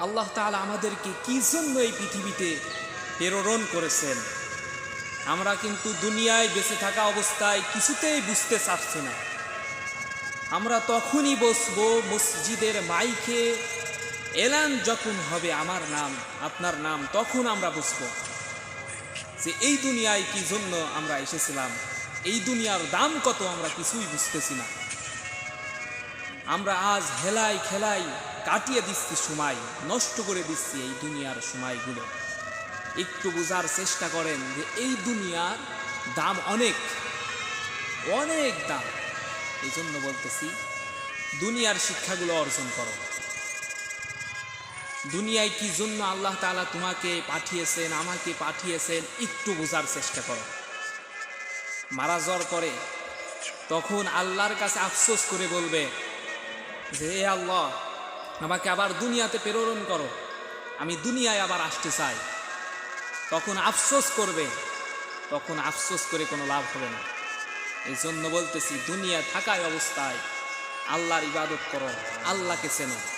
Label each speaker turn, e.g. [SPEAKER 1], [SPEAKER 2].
[SPEAKER 1] আল্লাহ তাআলা আমাদেরকে কি জন্য এই পৃথিবীতে প্রেরণ করেছেন? আমরা কিন্তু দুনিয়ায় বেঁচে থাকা অবস্থায় কিছুতেই বুঝতে চাচ্ছি না। আমরা তখনই বসবো মসজিদের মাইকে, এলান যখন হবে আমার নাম, আপনার নাম, তখন আমরা বসবো যে এই দুনিয়ায় কি জন্য আমরা এসেছিলাম, এই দুনিয়ার দাম কত আমরা কিছুই বুঝতেছি না। আমরা আজ হেলাই খেলাই কাটিয়ে দিচ্ছি সময়, নষ্ট করে দিচ্ছি এই দুনিয়ার সময়গুলো। একটু বোঝার চেষ্টা করেন যে এই দুনিয়ার দাম অনেক অনেক দাম। এই জন্য বলতেছি, দুনিয়ার শিক্ষাগুলো অর্জন করো। দুনিয়ায় কি জন্য আল্লাহ তাআলা তোমাকে পাঠিয়েছেন, আমাকে পাঠিয়েছেন, একটু বোঝার চেষ্টা করো। মারা যাওয়ার করে তখন আল্লাহর কাছে আফসোস করে বলবে যে আল্লাহ আমাকে আবার দুনিয়াতে প্রেরণ করো। আমি দুনিয়ায় আবার আসতে চাই। তখন আফসোস করবে। তখন আফসোস করে কোনো লাভ হবে না। এই জন্য বলতেছি দুনিয়া থাকায় অবস্থায় আল্লাহর ইবাদত করো, আল্লাহকে চেনো।